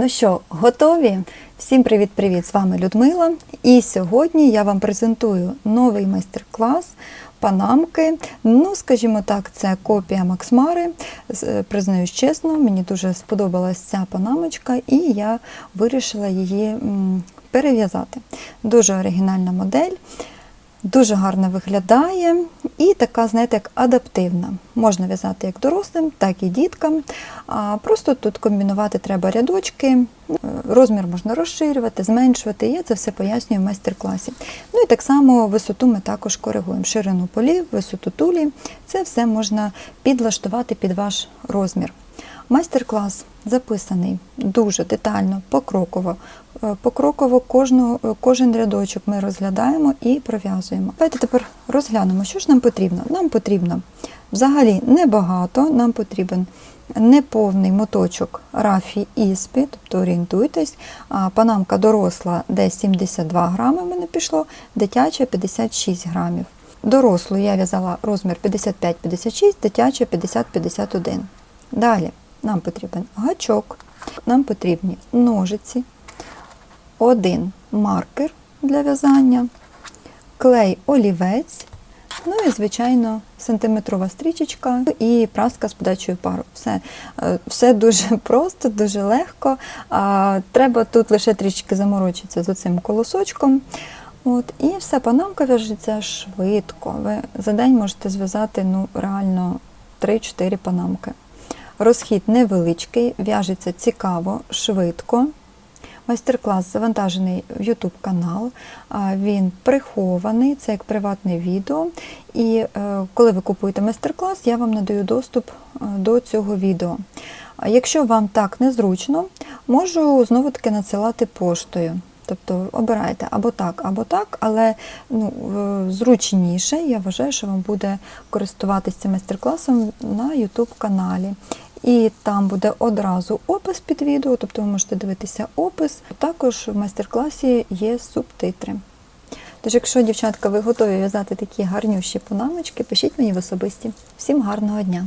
Ну що, готові? Всім привіт-привіт! З вами Людмила. І сьогодні я вам презентую новий майстер-клас панамки. Ну, скажімо так, це копія Максмари. Е, Признаюсь чесно, мені дуже сподобалась ця панамочка, і я вирішила її перев'язати. Дуже оригінальна модель. Дуже гарно виглядає і така, знаєте, як адаптивна. Можна в'язати як дорослим, так і діткам. А просто тут комбінувати треба рядочки, е, розмір можна розширювати, зменшувати. Я це все пояснюю в майстер-класі. Ну і так само висоту ми також коригуємо. Ширину полів, висоту тулі. Це все можна підлаштувати під ваш розмір. Майстер-клас записаний дуже детально, покроково. Е, Покроково кожного, е, кожен рядочок ми розглядаємо і пров'язуємо. Давайте тепер розглянемо, що ж нам потрібно. Нам потрібно взагалі небагато, нам потрібен неповний моточок рафі іспі, тобто орієнтуйтесь. Панамка доросла десь 72 грами в мене пішло, дитяча 56 грамів. Дорослу я в'язала розмір 55-56, дитяча 50-51. Далі нам потрібен гачок, нам потрібні ножиці, один маркер для в'язання, клей олівець, ну і, звичайно, сантиметрова стрічечка і праска з подачею пару. Все, е, все дуже просто, дуже легко. А, Треба тут лише трішки заморочитися з оцим колосочком. От, і вся панамка в'яжеться швидко. Ви за день можете зв'язати ну, реально 3-4 панамки. Розхід невеличкий, в'яжеться цікаво, швидко. Майстер-клас завантажений в YouTube канал. Він прихований, це як приватне відео. І е, коли ви купуєте майстер-клас, я вам надаю доступ е, до цього відео. Якщо вам так незручно, можу знову таки надсилати поштою. Тобто обирайте або так, або так, але ну, е, зручніше, я вважаю, що вам буде користуватися цим майстер-класом на YouTube каналі. І там буде одразу опис під відео, тобто ви можете дивитися опис. Також в майстер-класі є субтитри. Тож, якщо, дівчатка, ви готові в'язати такі гарнющі панамочки, пишіть мені в особисті. Всім гарного дня!